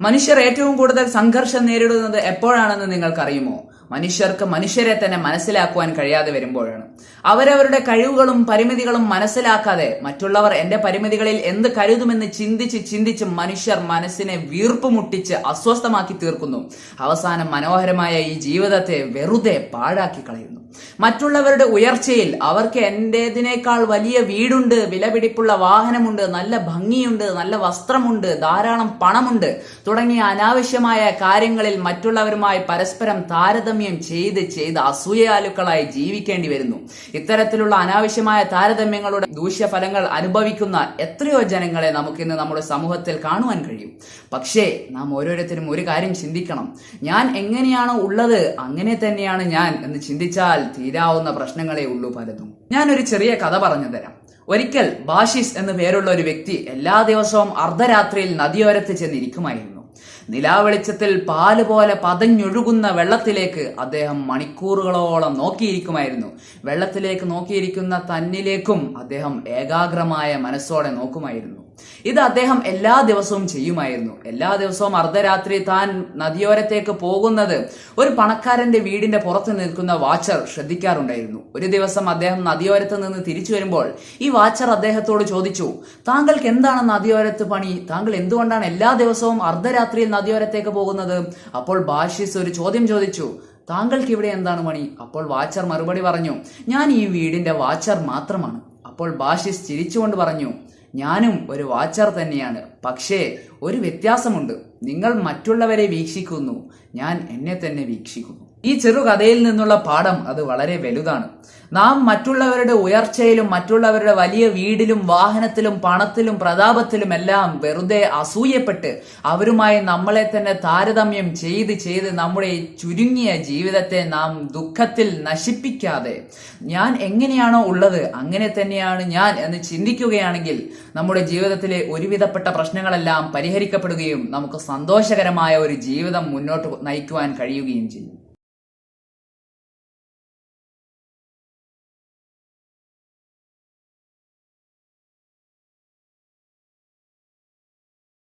മനുഷ്യർ ഏറ്റവും കൂടുതൽ സംഘർഷം നേരിടുന്നത് എപ്പോഴാണെന്ന് നിങ്ങൾക്കറിയുമോ? മനുഷ്യർക്ക് മനുഷ്യരെ തന്നെ മനസ്സിലാക്കുവാൻ കഴിയാതെ വരുമ്പോഴാണ്. അവരവരുടെ കഴിവുകളും പരിമിതികളും മനസ്സിലാക്കാതെ മറ്റുള്ളവർ എന്റെ പരിമിതികളിൽ എന്ത് കരുതുമെന്ന് ചിന്തിച്ച് ചിന്തിച്ച് മനുഷ്യർ മനസ്സിനെ വീർപ്പ് മുട്ടിച്ച് അസ്വസ്ഥമാക്കി തീർക്കുന്നു. അവസാനം മനോഹരമായ ഈ ജീവിതത്തെ വെറുതെ പാഴാക്കി കളയുന്നു. മറ്റുള്ളവരുടെ ഉയർച്ചയിൽ അവർക്ക് എന്റേതിനേക്കാൾ വലിയ വീടുണ്ട് വിലപിടിപ്പുള്ള വാഹനമുണ്ട് നല്ല ഭംഗിയുണ്ട് നല്ല വസ്ത്രമുണ്ട് ധാരാളം പണമുണ്ട് തുടങ്ങിയ അനാവശ്യമായ കാര്യങ്ങളിൽ മറ്റുള്ളവരുമായി പരസ്പരം താരതമ്യം ചെയ്ത് ചെയ്ത് അസൂയാലുക്കളായി ജീവിക്കേണ്ടി വരുന്നു. ഇത്തരത്തിലുള്ള അനാവശ്യമായ താരതമ്യങ്ങളുടെ ദൂഷ്യഫലങ്ങൾ അനുഭവിക്കുന്ന എത്രയോ ജനങ്ങളെ നമുക്കിന്ന് നമ്മുടെ സമൂഹത്തിൽ കാണുവാൻ കഴിയും. പക്ഷേ നാം ഓരോരുത്തരും ഒരു കാര്യം ചിന്തിക്കണം. ഞാൻ എങ്ങനെയാണ് ഉള്ളത് അങ്ങനെ തന്നെയാണ് ഞാൻ എന്ന് ചിന്തിച്ചാൽ തീരാവുന്ന പ്രശ്നങ്ങളെ ഉള്ളൂ പലതും. ഒരു ചെറിയ കഥ പറഞ്ഞു തരാം. ഒരിക്കൽ ബാഷിസ് എന്നു പേരുള്ള ഒരു വ്യക്തി എല്ലാ ദിവസവും അർദ്ധരാത്രിയിൽ നദിയോരത്ത് ചെന്നിരിക്കുമായിരുന്നു നിലാവെളിച്ചത്തിൽ പാൽ പോലെ പതഞ്ഞൊഴുകുന്ന വെള്ളത്തിലേക്ക് അദ്ദേഹം മണിക്കൂറുകളോളം നോക്കിയിരിക്കുമായിരുന്നു. വെള്ളത്തിലേക്ക് നോക്കിയിരിക്കുന്ന തന്നിലേക്കും അദ്ദേഹം ഏകാഗ്രമായ മനസ്സോടെ നോക്കുമായിരുന്നു. ഇത് അദ്ദേഹം എല്ലാ ദിവസവും ചെയ്യുമായിരുന്നു. എല്ലാ ദിവസവും അർദ്ധരാത്രി താൻ നദിയോരത്തേക്ക് പോകുന്നത് ഒരു പണക്കാരന്റെ വീടിന്റെ പുറത്ത് നിൽക്കുന്ന വാച്ചർ ശ്രദ്ധിക്കാറുണ്ടായിരുന്നു. ഒരു ദിവസം അദ്ദേഹം നദിയോരത്ത് നിന്ന് തിരിച്ചു വരുമ്പോൾ ഈ വാച്ചർ അദ്ദേഹത്തോട് ചോദിച്ചു താങ്കൾക്ക് എന്താണ് നദിയോരത്ത് പണി? താങ്കൾ എന്തുകൊണ്ടാണ് എല്ലാ ദിവസവും അർദ്ധരാത്രിയിൽ നദിയോരത്തേക്ക് പോകുന്നത്? അപ്പോൾ ബാഷിസ് ഒരു ചോദ്യം ചോദിച്ചു താങ്കൾക്ക് ഇവിടെ എന്താണ് പണി? അപ്പോൾ വാച്ചർ മറുപടി പറഞ്ഞു ഞാൻ ഈ വീടിന്റെ വാച്ചർ മാത്രമാണ്. അപ്പോൾ ബാഷിസ് ചിരിച്ചുകൊണ്ട് പറഞ്ഞു ഞാനും ഒരു വാച്ചർ തന്നെയാണ്. പക്ഷേ ഒരു വ്യത്യാസമുണ്ട്. നിങ്ങൾ മറ്റുള്ളവരെ വീക്ഷിക്കുന്നു. ഞാൻ എന്നെ തന്നെ വീക്ഷിക്കുന്നു. ഈ ചെറുകഥയിൽ നിന്നുള്ള പാഠം അത് വളരെ വലുതാണ്. നാം മറ്റുള്ളവരുടെ ഉയർച്ചയിലും മറ്റുള്ളവരുടെ വലിയ വീടിലും വാഹനത്തിലും പണത്തിലും പ്രതാപത്തിലും എല്ലാം വെറുതെ അസൂയപ്പെട്ട് അവരുമായി നമ്മളെ തന്നെ താരതമ്യം ചെയ്ത് ചെയ്ത് നമ്മുടെ ചുരുങ്ങിയ ജീവിതത്തെ നാം ദുഃഖത്തിൽ നശിപ്പിക്കാതെ ഞാൻ എങ്ങനെയാണോ ഉള്ളത് അങ്ങനെ തന്നെയാണ് ഞാൻ എന്ന് ചിന്തിക്കുകയാണെങ്കിൽ നമ്മുടെ ജീവിതത്തിലെ ഒരുവിധപ്പെട്ട പ്രശ്നങ്ങളെല്ലാം പരിഹരിക്കപ്പെടുകയും നമുക്ക് സന്തോഷകരമായ ഒരു ജീവിതം മുന്നോട്ട് നയിക്കുവാൻ കഴിയുകയും ചെയ്യും.